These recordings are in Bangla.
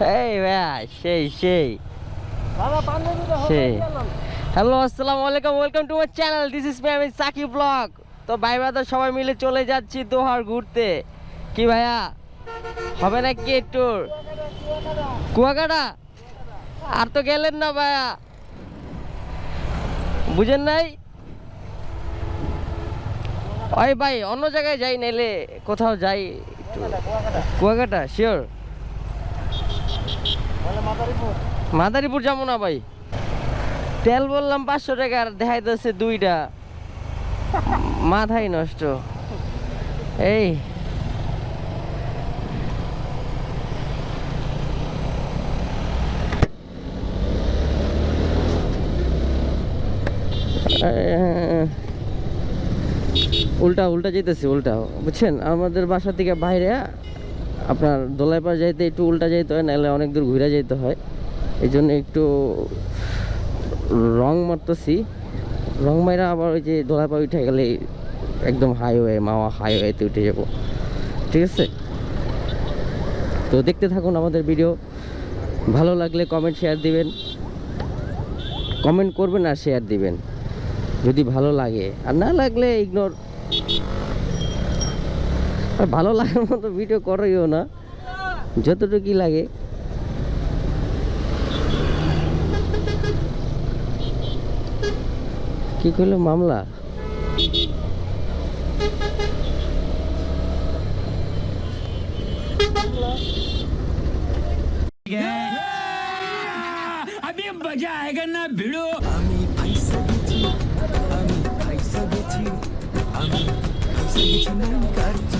এই ভাইয়া সেই সেই। সেই। হ্যালো আসসালামু আলাইকুম welcome to my channel this is me আমি সাকিব ব্লগ। তো ভাই ব্রাদার সবাই মিলে চলে যাচ্ছি দোহার ঘুরতে। কি ভাইয়া? হবে নাকি একটু কুয়াকাটা? আর তো গেলেন না ভাইয়া। বুঝেন নাই? ওই ভাই অন্য জায়গায় যাই নাইলে কোথাও যাই কুয়াকাটা শিওর মাদারীপুর? যাব না ভাই। তেল বললাম পাঁচশো টাকা আর দেখাই যাচ্ছে দুইটা। মাথাই নষ্ট। এই। উল্টা উল্টা যেতেছি, উল্টা। বুঝছেন? আমাদের বাসা থেকে বাইরে আপনার দোলাইপাড় যাইতে একটু উল্টা যাইতে হয়, নাহলে অনেক দূর ঘুরে যেতে হয়। এই জন্য একটু রং মারতেছি। রং মাইরা আবার ওই যে দোলাইপাড় উঠে গেলে একদম হাইওয়ে মাওয়া হাইওয়েতে উঠে যাব। ঠিক আছে? তো দেখতে থাকুন আমাদের ভিডিও ভালো লাগলে কমেন্ট শেয়ার দিবেন। কমেন্ট করবেন আর শেয়ার দিবেন। যদি ভালো লাগে। আর না লাগলে ইগনোর আর ভালো লাগার মতো ভিডিও করাইও না। যতটুকুই লাগে। কি করল মামলা? আমি মজা আয়গা আমি পয়সা দিছি আমি পয়সা দিছি আমি পয়সা দিছি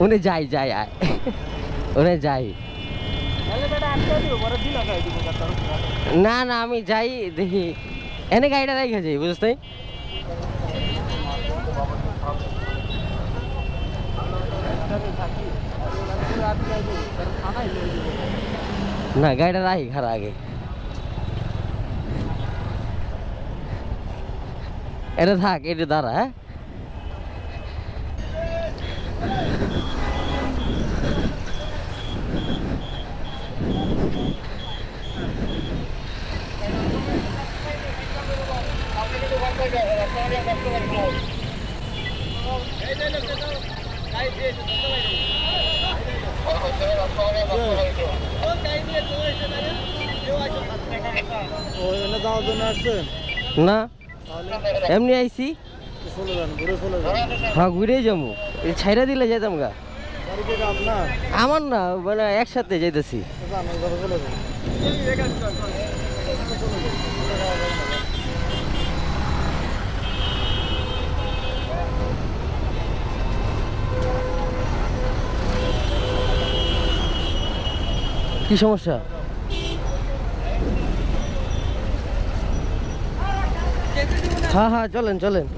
উনি যাই যাই, আয়। উনি যাই। না না, আমি যাই, দেখি। এনে গাড়িটা রেখে যাই তাই? না, গাড়িটা রাখি খারা আগে এটা থাক, এটা দাঁড়া হ্যাঁ? না এমনি যান হ্যাঁ ঘুরেই যাব ছাইরা দিলে যেতাম গা। আমার না মানে একসাথে যান কি সমস্যা? হ্যাঁ হ্যাঁ চলেন চলেন।